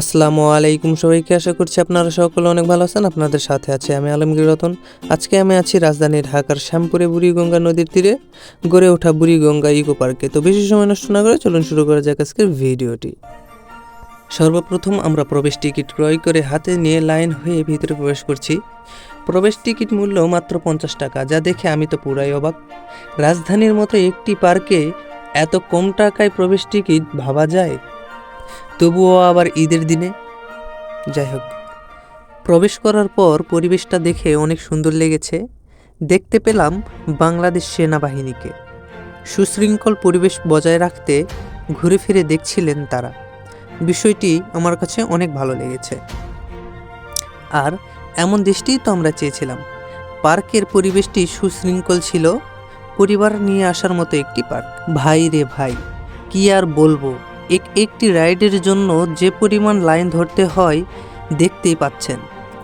আসসালামু আলাইকুম সবাইকে, আশা করছি আপনারা সকলে অনেক ভালো আছেন, আপনাদের সাথে আছে আমি আলমগীর রতন। আজকে আমি আছি রাজধানী ঢাকার শ্যামপুরে বুড়িগঙ্গা নদীর তীরে, গড়ে ওঠা বুড়িগঙ্গা ইকো পার্কে। তো বেশি সময় নষ্ট না করে চলুন শুরু করা যাক আজকের ভিডিওটি। সর্বপ্রথম আমরা প্রবেশ টিকিট ক্রয় করে হাতে নিয়ে লাইন হয়ে ভিতরে প্রবেশ করছি। প্রবেশ টিকিট মূল্য মাত্র পঞ্চাশ টাকা, যা দেখে আমি তো পুরাই অবাক। রাজধানীর মতো একটি পার্কে এত কম টাকায় প্রবেশ টিকিট ভাবা যায়? তবুও আবার ঈদের দিনে? যাই হোক, প্রবেশ করার পর পরিবেশটা দেখে অনেক সুন্দর লেগেছে। দেখতে পেলাম বাংলাদেশ সেনাবাহিনীকে। সুশৃঙ্খল পরিবেশ বজায় রাখতে ঘুরে ফিরে দেখছিলেন তারা। বিষয়টি আমার কাছে অনেক ভালো লেগেছে। আর এমন দেশটিই তো আমরা চেয়েছিলাম। পার্কের পরিবেশটি সুশৃঙ্খল ছিল, পরিবার নিয়ে আসার মতো একটি পার্ক। ভাই রে ভাই, কি আর বলব? এক একটি রাইডের জন্য যে পরিমাণ লাইন ধরতে হয়, দেখতেই পাচ্ছেন।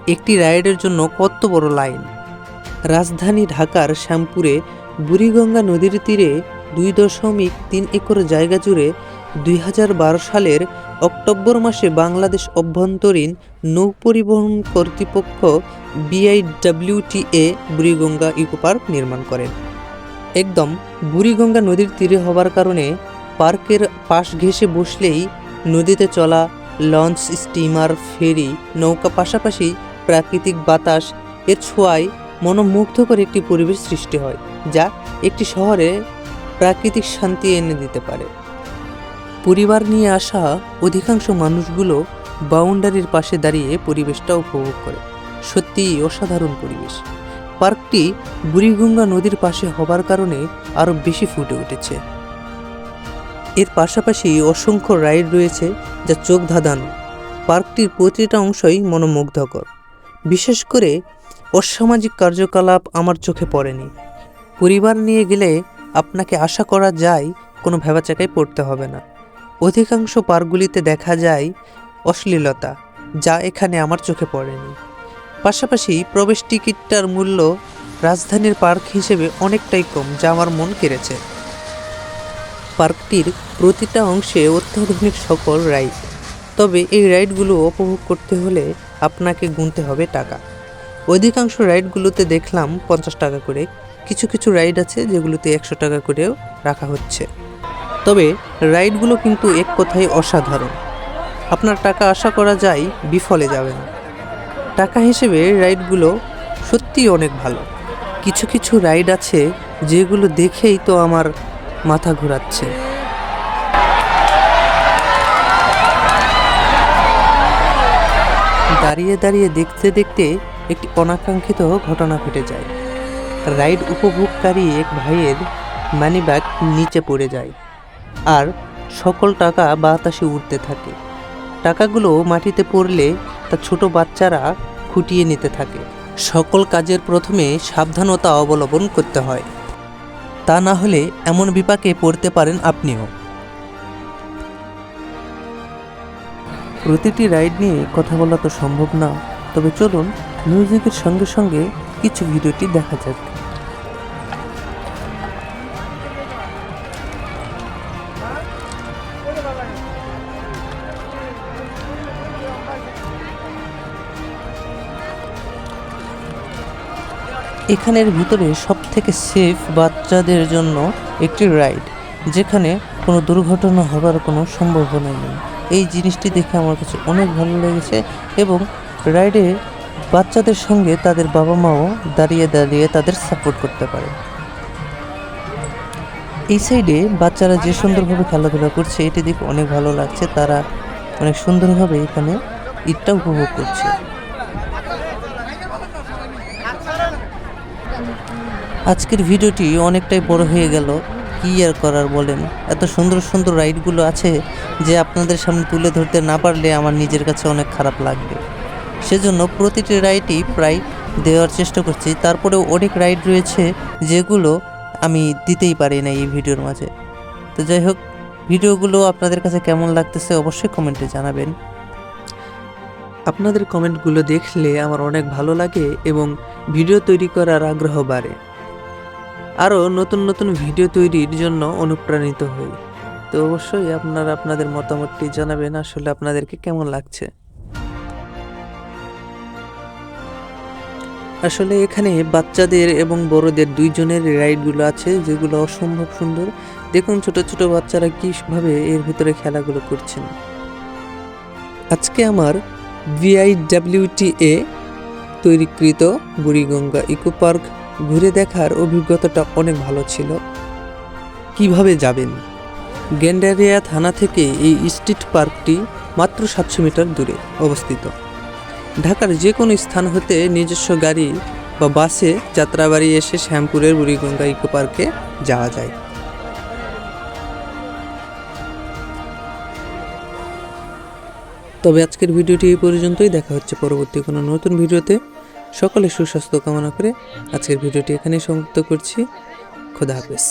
একটি রাইডের জন্য কত বড় লাইন। রাজধানী ঢাকার শ্যামপুরে বুড়িগঙ্গা নদীর তীরে দুই দশমিক তিন একর জায়গা জুড়ে দুই হাজার বারো সালের অক্টোবর মাসে বাংলাদেশ অভ্যন্তরীণ নৌ পরিবহন কর্তৃপক্ষ বিআইডব্লিউটিএ বুড়িগঙ্গা ইকো পার্ক নির্মাণ করেন। একদম বুড়িগঙ্গা নদীর তীরে হবার কারণে পার্কের পাশ ঘেঁষে বসলেই নদীতে চলা লঞ্চ, স্টিমার, ফেরি, নৌকা পাশাপাশি প্রাকৃতিক বাতাস, এর ছোঁয়ায় মনোমুগ্ধকর একটি পরিবেশ সৃষ্টি হয়, যা একটি শহরে প্রাকৃতিক শান্তি এনে দিতে পারে। পরিবার নিয়ে আসা অধিকাংশ মানুষগুলো বাউন্ডারির পাশে দাঁড়িয়ে পরিবেশটা উপভোগ করে। সত্যিই অসাধারণ পরিবেশ। পার্কটি বুড়িগঙ্গা নদীর পাশে হবার কারণে আরও বেশি ফুটে উঠেছে। এর পাশাপাশি অসংখ্য রাইড রয়েছে যা চোখ ধাঁধানো। পার্কটির প্রতিটা অংশই মনোমুগ্ধকর। বিশেষ করে অসামাজিক কার্যকলাপ আমার চোখে পড়েনি। পরিবার নিয়ে গেলে আপনাকে আশা করা যায় কোনো ভেবাচাকায় পড়তে হবে না। অধিকাংশ পার্কগুলিতে দেখা যায় অশ্লীলতা, যা এখানে আমার চোখে পড়েনি। পাশাপাশি প্রবেশ টিকিটটার মূল্য রাজধানীর পার্ক হিসেবে অনেকটাই কম, যা আমার মন কেড়েছে। পার্কটির প্রতিটা অংশে অত্যাধুনিক সকল রাইড। তবে এই রাইডগুলো উপভোগ করতে হলে আপনাকে গুনতে হবে টাকা। অধিকাংশ রাইডগুলোতে দেখলাম পঞ্চাশ টাকা করে। কিছু কিছু রাইড আছে যেগুলোতে একশো টাকা করেও রাখা হচ্ছে। তবে রাইডগুলো কিন্তু এক কথায় অসাধারণ। আপনার টাকা আশা করা যায় বিফলে যাবে না। টাকা হিসেবে রাইডগুলো সত্যিই অনেক ভালো। কিছু কিছু রাইড আছে যেগুলো দেখেই তো আমার মাথা ঘোরাচ্ছে। দাঁড়িয়ে দাঁড়িয়ে দেখতে দেখতে একটি অনাকাঙ্ক্ষিত ঘটনা ঘটে যায়। রাইড উপভোগকারী এক ভাইয়ের মানিব্যাগ নিচে পড়ে যায় আর সকল টাকা বাতাসে উঠতে থাকে। টাকাগুলো মাটিতে পড়লে তা ছোট বাচ্চারা খুঁটিয়ে নিতে থাকে। সকল কাজের প্রথমে সাবধানতা অবলম্বন করতে হয়। তা না হলে এমন বিপাকে পড়তে পারেন আপনিও। প্রতিটি রাইড নিয়ে কথা বলা তো সম্ভব না, তবে চলুন মিউজিকের সঙ্গে সঙ্গে কিছু ভিডিওটি দেখা যাক। এখানের ভিতরে সব থেকে সেফ বাচ্চাদের জন্য একটি রাইড যেখানে কোনো দুর্ঘটনা হবার কোনো সম্ভাবনা নেই। এই জিনিসটি দেখে আমার কাছে অনেক ভালো লেগেছে এবং রাইডে বাচ্চাদের সঙ্গে তাদের বাবা মাও দাঁড়িয়ে দাঁড়িয়ে তাদের সাপোর্ট করতে পারে। এই সাইডে বাচ্চারা যে সুন্দরভাবে খেলাধুলা করছে, এটি দেখে অনেক ভালো লাগছে। তারা অনেক সুন্দরভাবে এখানে ঈদটা উপভোগ করছে। আজকের ভিডিওটি অনেকটাই বড় হয়ে গেল। কী আর করার বলেন? এত সুন্দর সুন্দর রাইডগুলো আছে যে আপনাদের সামনে তুলে ধরতে না পারলে আমার নিজের কাছে অনেক খারাপ লাগবে। সেজন্য প্রতিটি রাইডই প্রায় দেওয়ার চেষ্টা করছি। তারপরেও অনেক রাইড রয়েছে যেগুলো আমি দিতেই পারি না এই ভিডিওর মাঝে। তো যাই হোক, ভিডিওগুলো আপনাদের কাছে কেমন লাগতেছে অবশ্যই কমেন্টে জানাবেন। আপনাদের কমেন্টগুলো দেখলে আমার অনেক ভালো লাগে এবং ভিডিও তৈরি করার আগ্রহ বাড়ে। আরও নতুন নতুন ভিডিও তৈরির জন্য অনুপ্রাণিত হই। তো অবশ্যই আপনারা আপনাদের মতামতটি জানাবেন, আসলে আপনাদেরকে কেমন লাগছে? আসলে এখানে বাচ্চাদের এবং বড়দের দুইজনের রাইডগুলো আছে, যেগুলো অসম্ভব সুন্দর। দেখুন ছোট ছোট বাচ্চারা কীভাবে এর ভিতরে খেলাগুলো করছেন। আজকে আমার ভিআইডাব্লিউটিএ তৈরিকৃত বুড়িগঙ্গা ইকো পার্ক ঘুরে দেখার অভিজ্ঞতাটা অনেক ভালো ছিল। কীভাবে যাবেন? গেন্ডারিয়া থানা থেকে এই স্ট্রিট পার্কটি মাত্র সাতশো মিটার দূরে অবস্থিত। ঢাকার যে কোনো স্থান হতে নিজস্ব গাড়ি বা বাসে যাত্রাবাড়ি এসে শ্যামপুরের বুড়িগঙ্গা ইকো পার্কে যাওয়া যায়। তবে আজকের ভিডিওটি এই পর্যন্তই। দেখা হচ্ছে পরবর্তী কোনো নতুন ভিডিওতে। সকলে সুস্বাস্থ্য কামনা করে আজকের ভিডিওটি এখানেই সমাপ্ত করছি। খোদা হাফেজ।